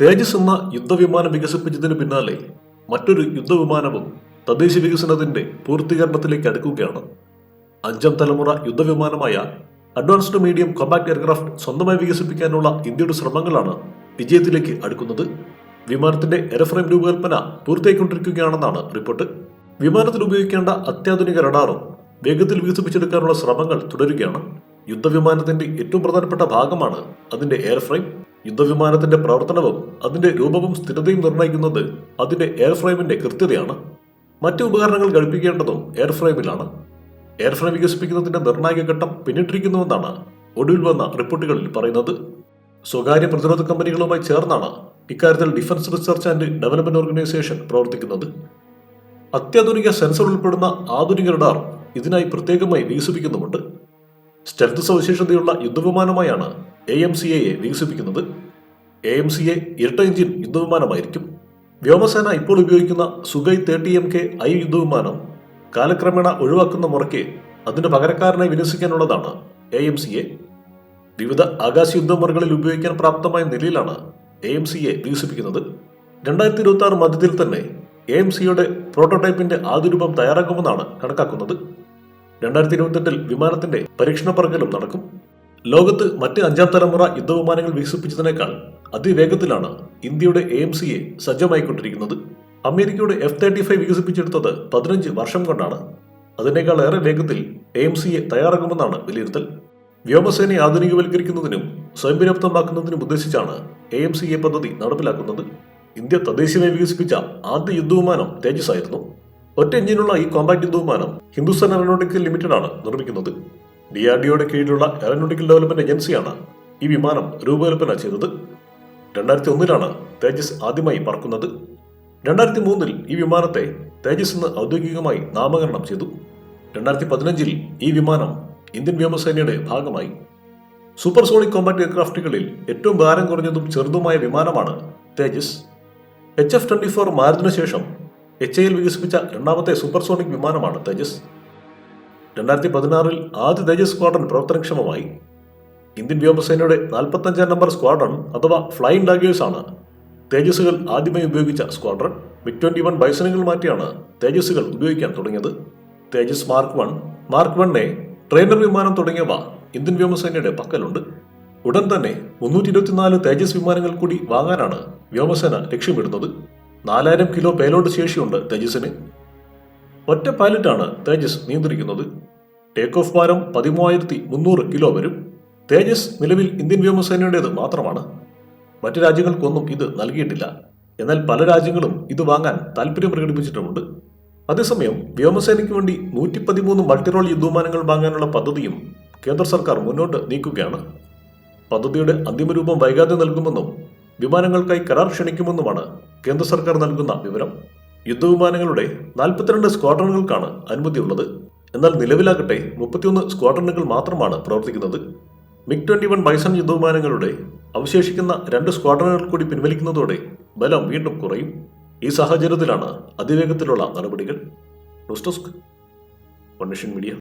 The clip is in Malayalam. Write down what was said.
തേജസ് എന്ന യുദ്ധവിമാനം വികസിപ്പിച്ചതിന് പിന്നാലെ മറ്റൊരു യുദ്ധവിമാനവും തദ്ദേശ വികസനത്തിന്റെ പൂർത്തീകരണത്തിലേക്ക് അടുക്കുകയാണ്. അഞ്ചാം തലമുറ യുദ്ധവിമാനമായ അഡ്വാൻസ്ഡ് മീഡിയം കോമ്പാക്ട് എയർക്രാഫ്റ്റ് സ്വന്തമായി വികസിപ്പിക്കാനുള്ള ഇന്ത്യയുടെ ശ്രമങ്ങളാണ് വിജയത്തിലേക്ക് അടുക്കുന്നത്. വിമാനത്തിന്റെ എയർഫ്രെയിം രൂപകൽപ്പന പൂർത്തിയായിക്കൊണ്ടിരിക്കുകയാണെന്നാണ് റിപ്പോർട്ട്. വിമാനത്തിൽ ഉപയോഗിക്കേണ്ട അത്യാധുനിക റഡാറും വേഗത്തിൽ വികസിപ്പിച്ചെടുക്കാനുള്ള ശ്രമങ്ങൾ തുടരുകയാണ്. യുദ്ധവിമാനത്തിന്റെ ഏറ്റവും പ്രധാനപ്പെട്ട ഭാഗമാണ് അതിന്റെ എയർഫ്രെയിം. യുദ്ധവിമാനത്തിന്റെ പ്രവർത്തനവും അതിന്റെ രൂപവും സ്ഥിരതയും നിർണയിക്കുന്നത് അതിന്റെ എയർഫ്രെയിമിന്റെ കൃത്യതയാണ്. മറ്റു ഉപകരണങ്ങൾ ഘടിപ്പിക്കേണ്ടതും എയർഫ്രെയിമിലാണ്. എയർഫ്രെയിം വികസിപ്പിക്കുന്നതിന്റെ നിർണായക ഘട്ടം പിന്നിട്ടിരിക്കുന്നുവെന്നാണ് ഒടുവിൽ വന്ന റിപ്പോർട്ടുകളിൽ പറയുന്നത്. സ്വകാര്യ പ്രതിരോധ കമ്പനികളുമായി ചേർന്നാണ് ഇക്കാര്യത്തിൽ defence research and development organisation പ്രവർത്തിക്കുന്നത്. അത്യാധുനിക സെൻസർ ഉൾപ്പെടുന്ന ആധുനിക റഡാർ ഇതിനായി പ്രത്യേകമായി വികസിപ്പിക്കുന്നുമുണ്ട്. സ്റ്റെൽത്ത് സവിശേഷതയുള്ള യുദ്ധവിമാനമായാണ് എ എം സി എയെ വികസിപ്പിക്കുന്നത് എ എം സി എ ഇരട്ട എഞ്ചിൻ യുദ്ധവിമാനമായിരിക്കും. വ്യോമസേന ഇപ്പോൾ ഉപയോഗിക്കുന്ന Sukhoi thirty M K I യുദ്ധവിമാനം കാലക്രമേണ ഒഴിവാക്കുന്ന മുറയ്ക്ക് അതിന്റെ പകരക്കാരനെ വിന്യസിക്കാനുള്ളതാണ് എ എം സി എ വിവിധ ആകാശ യുദ്ധമുറകളിൽ ഉപയോഗിക്കാൻ പ്രാപ്തമായ നിലയിലാണ് എ എം സി എ വികസിപ്പിക്കുന്നത്. രണ്ടായിരത്തി ഇരുപത്തി ആറ് മധ്യത്തിൽ തന്നെ എ എം സിയുടെ പ്രോട്ടോടൈപ്പിന്റെ ആദ്യ രൂപം തയ്യാറാക്കുമെന്നാണ് കണക്കാക്കുന്നത്. രണ്ടായിരത്തി ഇരുപത്തെട്ടിൽ വിമാനത്തിന്റെ പരീക്ഷണ പറക്കലും നടക്കും. ലോകത്ത് മറ്റ് അഞ്ചാം തലമുറ യുദ്ധവിമാനങ്ങൾ വികസിപ്പിച്ചതിനേക്കാൾ അതിവേഗത്തിലാണ് ഇന്ത്യയുടെ എ എം എ സജ്ജമായിക്കൊണ്ടിരിക്കുന്നത്. അമേരിക്കയുടെ എഫ് തേർട്ടി ഫൈവ് വികസിപ്പിച്ചെടുത്തത് പതിനഞ്ച് വർഷം കൊണ്ടാണ്. അതിനേക്കാൾ ഏറെ വേഗത്തിൽ എ എം എ തയ്യാറാകുമെന്നാണ് വിലയിരുത്തൽ. വ്യോമസേനയെ ആധുനികവൽക്കരിക്കുന്നതിനും സ്വയം പര്യാപ്തമാക്കുന്നതിനും ഉദ്ദേശിച്ചാണ് എ എം സി എ പദ്ധതി നടപ്പിലാക്കുന്നത്. ഇന്ത്യ തദ്ദേശീയമായി വികസിപ്പിച്ച ആദ്യ യുദ്ധവിമാനം തേജസ് ആയിരുന്നു ഒറ്റ എഞ്ചിനുള്ള ഈ കോമ്പാക്ട് യുദ്ധവിമാനം ഹിന്ദുസ്ഥാൻ എയറോനോട്ടിക്കൽ ലിമിറ്റഡാണ് നിർമ്മിക്കുന്നത്. ഡി ആർ ഡിഒയുടെ കീഴിലുള്ള എയറോനോട്ടിക്കൽ ഡെവലപ്മെന്റ് ഏജൻസിയാണ് ഈ വിമാനം രൂപകൽപ്പന ചെയ്തത്. രണ്ടായിരത്തി ഒന്നിലാണ് തേജസ് ആദ്യമായി പറക്കുന്നത്. രണ്ടായിരത്തി മൂന്നിൽ ഈ വിമാനത്തെ തേജസ് എന്ന് ഔദ്യോഗികമായി നാമകരണം ചെയ്തു. രണ്ടായിരത്തി പതിനഞ്ചിൽ ഈ വിമാനം ഇന്ത്യൻ വ്യോമസേനയുടെ ഭാഗമായി. സൂപ്പർസോണിക് കോമ്പാക്ട് എയർക്രാഫ്റ്റുകളിൽ ഏറ്റവും ഭാരം കുറഞ്ഞതും ചെറുതുമായ വിമാനമാണ് Tejas. H F twenty four മാരുതിനു ശേഷം എച്ച് ഐയിൽ വികസിപ്പിച്ച രണ്ടാമത്തെ സൂപ്പർസോണിക് വിമാനമാണ് തേജസ്. രണ്ടായിരത്തി പതിനാറിൽ ആദ്യ തേജസ് സ്ക്വാഡ്രൺ പ്രവർത്തനക്ഷമമായി. ഇന്ത്യൻ വ്യോമസേനയുടെ നാൽപ്പത്തഞ്ചാം നമ്പർ സ്ക്വാഡൺ അഥവാ ഫ്ലൈയിങ് ഡാഗേഴ്സ് ആണ് തേജസ്സുകൾ ആദ്യമായി ഉപയോഗിച്ച സ്ക്വാഡ്രൺ മിഗ് ട്വന്റി വൺ ബൈസണുകൾ മാറ്റിയാണ് തേജസ്സുകൾ ഉപയോഗിക്കാൻ തുടങ്ങിയത്. Tejas mark one mark one trainer വിമാനം തുടങ്ങിയവ ഇന്ത്യൻ വ്യോമസേനയുടെ പക്കലുണ്ട്. ഉടൻ തന്നെ മുന്നൂറ്റി ഇരുപത്തിനാല് തേജസ് വിമാനങ്ങൾ കൂടി വാങ്ങാനാണ് വ്യോമസേന ലക്ഷ്യമിടുന്നത്. നാലായിരം കിലോ പേലോഡ് ശേഷിയുണ്ട് തേജസിന് ഒറ്റ പൈലറ്റാണ് തേജസ് നിയന്ത്രിക്കുന്നത്. ടേക്ക് ഓഫ് ഭാരം പതിമൂവായിരത്തി മുന്നൂറ് കിലോ വരും. തേജസ് നിലവിൽ ഇന്ത്യൻ വ്യോമസേനയുടേത് മാത്രമാണ്. മറ്റു രാജ്യങ്ങൾക്കൊന്നും ഇത് നൽകിയിട്ടില്ല. എന്നാൽ പല രാജ്യങ്ങളും ഇത് വാങ്ങാൻ താല്പര്യം പ്രകടിപ്പിച്ചിട്ടുമുണ്ട്. അതേസമയം വ്യോമസേനയ്ക്ക് വേണ്ടി നൂറ്റി പതിമൂന്ന് മൾട്ടിറോൾ യുദ്ധവിമാനങ്ങൾ വാങ്ങാനുള്ള പദ്ധതിയും കേന്ദ്ര സർക്കാർ മുന്നോട്ട് നീക്കുകയാണ്. പദ്ധതിയുടെ അന്തിമരൂപം വൈകാതെ നൽകുമെന്നും വിമാനങ്ങൾക്കായി കരാർ ക്ഷണിക്കുമെന്നുമാണ് കേന്ദ്ര സർക്കാർ നൽകുന്ന വിവരം. യുദ്ധവിമാനങ്ങളുടെ നാൽപ്പത്തിരണ്ട് സ്ക്വാഡ്രണുകൾക്കാണ് അനുമതിയുള്ളത്. എന്നാൽ നിലവിലാകട്ടെ മുപ്പത്തിയൊന്ന് സ്ക്വാഡ്രണുകൾ മാത്രമാണ് പ്രവർത്തിക്കുന്നത്. മിഗ് ട്വന്റി വൺ ബൈസൺ യുദ്ധവിമാനങ്ങളുടെ അവശേഷിക്കുന്ന രണ്ട് സ്ക്വാഡ്രണുകൾ കൂടി പിൻവലിക്കുന്നതോടെ ബലം വീണ്ടും കുറയും. ഈ സാഹചര്യത്തിലാണ് അതിവേഗത്തിലുള്ള നടപടികൾ. News desk media.